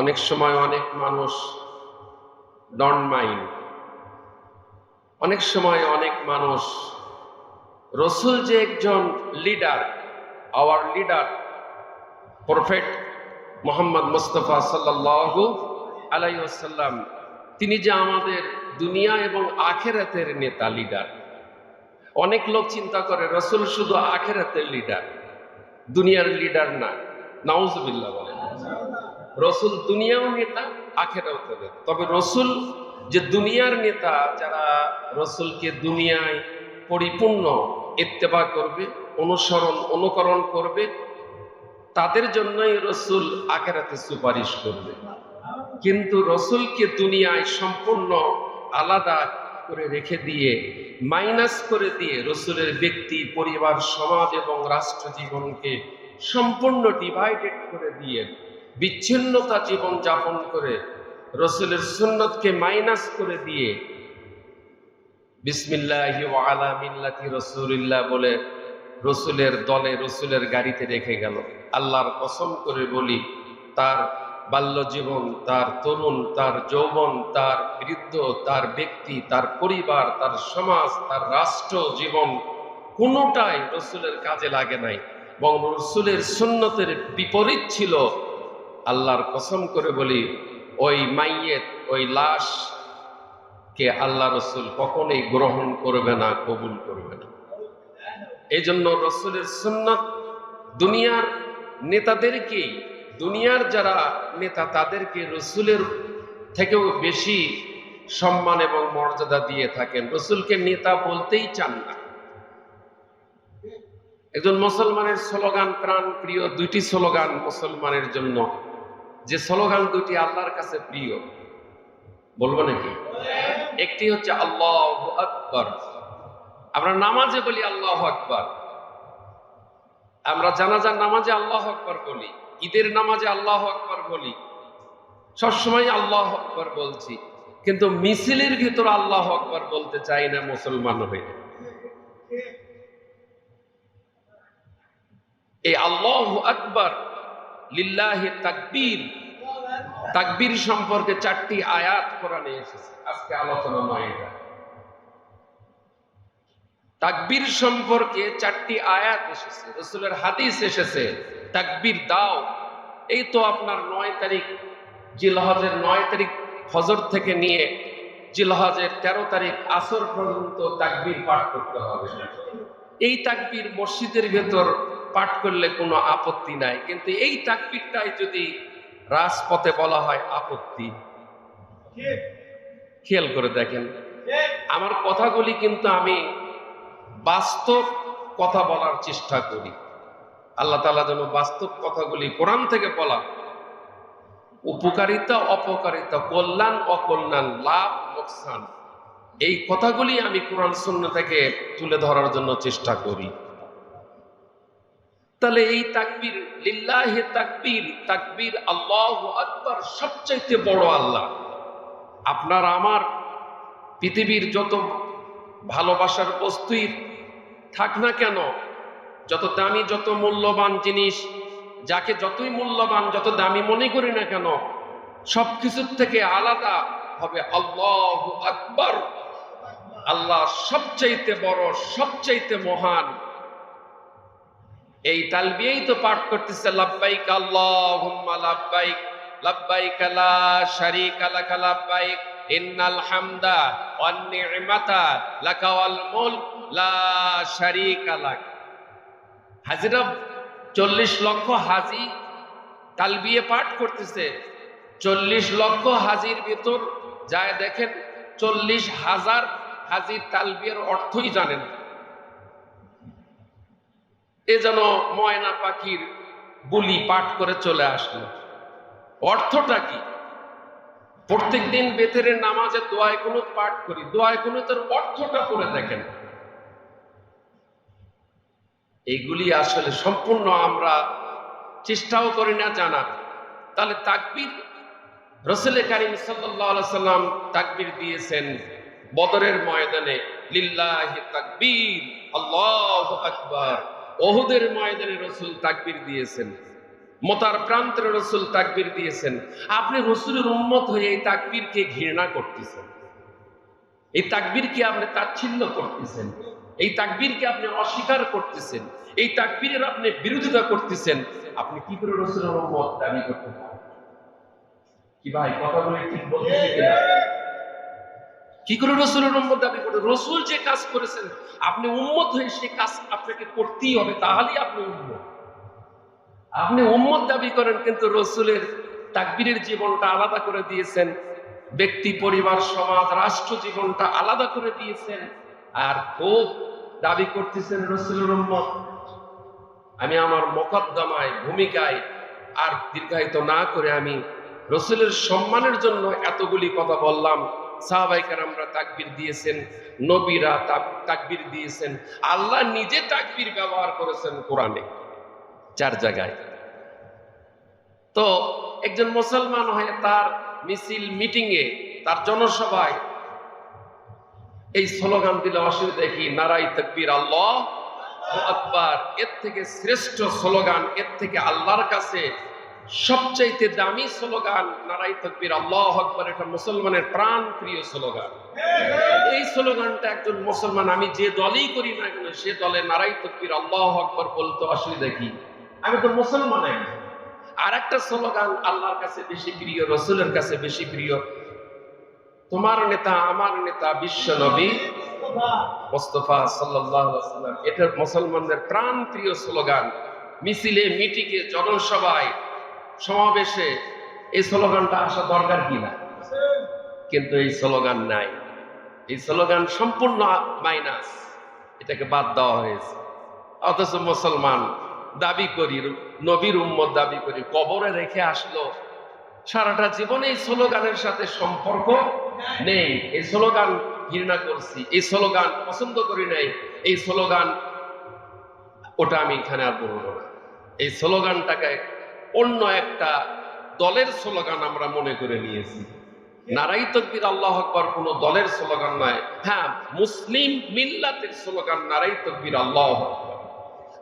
অনেক সময় অনেক মানুষ ডন্ট মাইন্ড অনেক সময় অনেক মানুষ রসুল যে একজন leader our leader prophet Muhammad Mustafa সাল্লাল্লাহু আলাইহি ওয়াসাল্লাম, তিনি যে আমাদের দুনিয়া এবং আখেরাতের নেতা লিডার অনেক লোক চিন্তা করে, রসুল শুধু আখেরাতের লিডার দুনিয়ার লিডার না, নাউজুবিল্লাহ বলে। রসুল দুনিয়াও নেতা, আখেরাও নেতা তবে রসুল যে দুনিয়ার নেতা, যারা রসুলকে দুনিয়ায় পরিপূর্ণ ইত্তেবা করবে, অনুসরণ, অনুকরণ করবে, তাদের জন্যই রসুল আখেরাতে সুপারিশ করবে। কিন্তু রসুলকে দুনিয়ায় সম্পূর্ণ আলাদা করে রেখে দিয়ে, মাইনাস করে দিয়ে রসুলের ব্যক্তি, পরিবার, সমাজ এবং রাষ্ট্র জীবনকে সম্পূর্ণ ডিভাইডেড করে দিয়ে বিচ্ছিন্নতা জীবন যাপন করে রসুলের সুন্নতকে মাইনাস করে দিয়ে বিসমিল্লাহ রসুলিল্লাহ বলে রসুলের দলে রসুলের গাড়িতে রেখে গেল। আল্লাহর কসম করে বলি, তার বাল্য জীবন তার তরুণ, তার যৌবন, তার বৃদ্ধ, তার ব্যক্তি, তার পরিবার, তার সমাজ, তার রাষ্ট্র জীবন কোনোটাই রসুলের কাজে লাগে নাই। এবং রসুলের সুন্নতের বিপরীত ছিল আল্লাহর কসম করে বলি, ওই মাইয়েত, ওই লাশ কে আল্লাহ রসুল কখনোই গ্রহণ করবে না, কবুল করবে না। এই জন্য রসুলের সুন্নত দুনিয়ার নেতাদেরকেই, দুনিয়ার যারা নেতা তাদেরকে রসুলের থেকেও বেশি সম্মান এবং মর্যাদা দিয়ে থাকেন। রসুলকে নেতা বলতেই চান না। একজন মুসলমানের স্লোগান প্রাণ প্রিয় দুইটি স্লোগান মুসলমানের জন্য। যে স্লোগান দুটি আল্লাহর কাছে প্রিয়, বলব নাকি? একটি হচ্ছে আল্লাহ আকবর। আমরা নামাজে বলি আল্লাহ আকবর। আমরা জানাজার নামাজে আল্লাহ আকবর বলি, ঈদের নামাজে আল্লাহ আকবর বলি, সবসময় আল্লাহ আকবর বলছি। কিন্তু মিছিলের ভিতর আল্লাহ আকবর বলতে চাই না মুসলমান হয়ে। এই আল্লাহ আকবর লিল্লাহি তাকবীর। তাকবীর সম্পর্কে চারটি আয়াত কোরআনে এসেছে। আজকে আলোচনা নয় এটা। তাকবীর সম্পর্কে চারটি আয়াত এসেছে। রসুলের হাদিস এসেছে, তাকবীর দাও। এই তো আপনার নয় তারিখ, জিলহজের নয় তারিখ হজর থেকে নিয়ে জিলহজের তেরো তারিখ আসর পর্যন্ত তাকবীর পাঠ করতে হবে। এই তাকবীর মসজিদের ভেতর পাঠ করলে কোনো আপত্তি নাই। কিন্তু এই তাকবীরটাই যদি রাজপথে বলা হয় আপত্তি। খেয়াল করে দেখেন। আমার কথাগুলি কিন্তু আমি বাস্তব কথা বলার চেষ্টা করি। আল্লাহ তালা যেন বাস্তব কথাগুলি কোরআন থেকে বলা। উপকারিতা, অপকারিতা, কল্যাণ, অকল্যাণ, লাভ, লোকসান, এই কথাগুলি আমি কোরআন শূন্য থেকে তুলে ধরার জন্য চেষ্টা করি। তাহলে এই তাকবীর, লিল্লাহে তাকবীর তাকবীর আল্লাহ আকবর সবচাইতে বড় আল্লাহ। আপনার আমার পৃথিবীর যত ভালোবাসার বস্তুই থাক না কেন, যত দামি, যত মূল্যবান জিনিস, যাকে যতই মূল্যবান, যত দামি মনে করি না কেন সব কিছুর থেকে আলাদা হবে আল্লাহ আকবর। আল্লাহ সবচাইতে বড়, সবচাইতে মহান এই তালবিয়েই তো পাঠ করতেছে, লাব্বাইক আল্লাহুম্মা লাব্বাইক লাব্বাইক লা শারীকা লাকা লাব্বাইক, ইন্নাল হামদা ওয়ান নি'মাতা লাকা ওয়াল মুলক, লা শারীকা লাক। হাজিরা চল্লিশ লক্ষ হাজি তালবিয়ে পাঠ করতেছে। চল্লিশ লক্ষ হাজির ভিতর যায় দেখেন, চল্লিশ হাজার হাজির তালবিয়ের অর্থই জানেন এ যেন ময়না পাখির বুলি পাঠ করে চলে আসলো। অর্থটা কি? প্রত্যেক দিন বেতেরের নামাজে দোয়ায় কোনো পাঠ করি, দোয়ায় কোনো তার অর্থটা করে দেখেন। এইগুলি আসলে সম্পূর্ণ আমরা চেষ্টাও করি না জানার। তাহলে তাকবির রসুলের কারিম সাল্লাহ সাল্লাম তাকবির দিয়েছেন বদরের ময়দানে, লিল্লাহি তাকবীর, আল্লাহ আকবার। ওহুদের ময়দানে রসুল তাকবির দিয়েছেন, মোতার প্রান্তের রসুল তাকবীর দিয়েছেন। আপনি রসুলের উন্মত হয়ে এই তাকবীরকে ঘৃণা করতেছেন। এই তাকবীরকে আপনি তাচ্ছিল্য করতেছেন। এই তাকবীরকে আপনি অস্বীকার করতেছেন। এই তাকবীরের আপনি বিরোধিতা করতেছেন। আপনি কি করে রসুলের উন্মত দাবি করতে পারেন? কি ভাই, কথা বলে ঠিক বলতেছি কিনা? কি করে রসুলের উম্মত দাবি করে রসুল যে কাজ করেছেন, আপনি উম্মত হয়ে সেই কাজ আপনাকে করতেই হবে, তাহলেই আপনি উম্মত। আপনি উম্মত দাবি করেন, কিন্তু রসুলের তাকবীরের জীবনটা আলাদা করে দিয়েছেন, ব্যক্তি, পরিবার, সমাজ, রাষ্ট্র জীবনটা আলাদা করে দিয়েছেন, আর খুব দাবি করতেছেন রসুলের উম্মত। আমি আমার মোকদ্দমায়, ভূমিকায় আর দীর্ঘায়িত না করে আমি রসুলের সম্মানের জন্য এতগুলি কথা বললাম। সাহাবাইকার তাকবির দিয়েছেন, নবীরা তাক- তাকবির দিয়েছেন। আল্লাহ নিজে তাকবির ব্যবহার করেছেন কোরআনে, চার জায়গায়। তো একজন মুসলমান হয়ে তার মিছিল, মিটিংয়ে, তার জনসভায় এই স্লোগান দিলে অসুবিধা কি? নারাই তকবির, আল্লাহ আকবার। এর থেকে শ্রেষ্ঠ স্লোগান, এর থেকে আল্লাহর কাছে সবচাইতে দামি স্লোগান নারাই তকবির, আল্লাহ আকবার, এটা মুসলমানের প্রাণ প্রিয় স্লোগান। এই স্লোগানটা একজন মুসলমান, আমি যে দলই করি না কেন, সে দলে নারাই তকবির, আল্লাহ আকবার বলতে অসুবিধা কি? আমি তো মুসলমান আর একটা স্লোগান আল্লাহর কাছে বেশি প্রিয়, রসুলের কাছে বেশি প্রিয়। তোমার নেতা, আমার নেতা, বিশ্ব নবী মোস্তফা সাল্লাম এটা মুসলমানদের প্রাণ প্রিয় স্লোগান। মিছিলে, মিটিংয়ে, জনসভায় সমাবেশে এই স্লোগানটা আসা দরকার কিনা কিন্তু এই স্লোগান নাই। এই স্লোগান সম্পূর্ণ মাইনাস। এটাকে বাদ দেওয়া হয়েছে। অথচ মুসলমান দাবি করি, নবীর উম্মত দাবি করি, কবরে রেখে আসলো। সারাটা জীবনে এই স্লোগানের সাথে সম্পর্ক নেই। এই স্লোগান ঘৃণা করছি। এই স্লোগান পছন্দ করি নাই। এই স্লোগান, ওটা আমি এখানে আর বলব না। এই স্লোগানটাকে অন্য একটা দলের স্লোগান আমরা মনে করে নিয়েছি। নারাই তকবির আল্লাহ আকবর কোন দলের স্লোগান নয়। হ্যাঁ মুসলিম মিল্লাতের স্লোগান নারাই তকবির আল্লাহ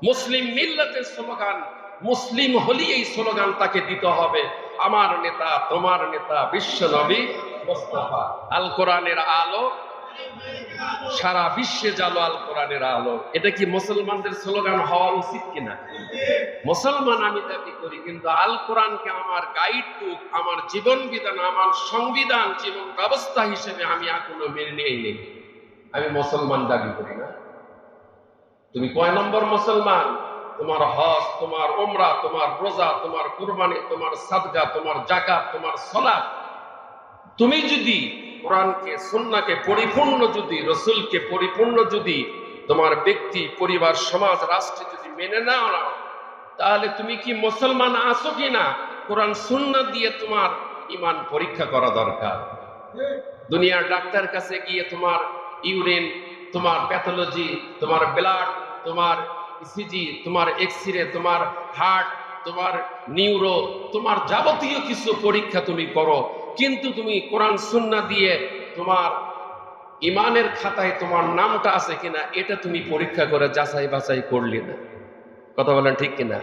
মুসলিম মিল্লাতের স্লোগান, মুসলিম হলি এই স্লোগান তাকে দিতে হবে। আমার নেতা, তোমার নেতা বিশ্ব নবী মোস্তফা। আল কোরআনের আলো সারা বিশ্বে জালো আল কোরআনের আলো এটা কি মুসলমানদের স্লোগান হওয়া উচিত কিনা? মুসলমান আমি দাবি করি, কিন্তু আল কোরআনকে আমার গাইড বুক আমার জীবন বিধান, আমার সংবিধান, জীবন ব্যবস্থা হিসেবে আমি এখনও মেনে নিয়ে নেই আমি মুসলমান দাবি করি না। তুমি কয় নম্বর মুসলমান? তোমার হজ, তোমার ওমরা তোমার রোজা, তোমার কুরবানি, তোমার সাদগা, তোমার জাকাত তোমার সলাপ। তুমি যদি কোরআনকে, সুন্নাকে পরিপূর্ণ যদি, রসুলকে পরিপূর্ণ যদি তোমার ব্যক্তি, পরিবার, সমাজ, রাষ্ট্রে যদি মেনে নাও না, তাহলে তুমি কি মুসলমান আছো কি না? কোরআন সুন্না দিয়ে তোমার ইমান পরীক্ষা করা দরকার। দুনিয়ার ডাক্তার কাছে গিয়ে তোমার ইউরিন, তোমার প্যাথোলজি, তোমার ব্লাড, তোমার ইসিজি তোমার এক্সরে তোমার হার্ট, তোমার নিউরো, তোমার যাবতীয় কিছু পরীক্ষা তুমি করো কিন্তু তুমি কোরআন সুন্না দিয়ে তোমার ইমানের খাতায় তোমার নামটা আছে কিনা, এটা তুমি পরীক্ষা করে যাচাই বাছাই করলি না। কথা বলেন ঠিক কিনা?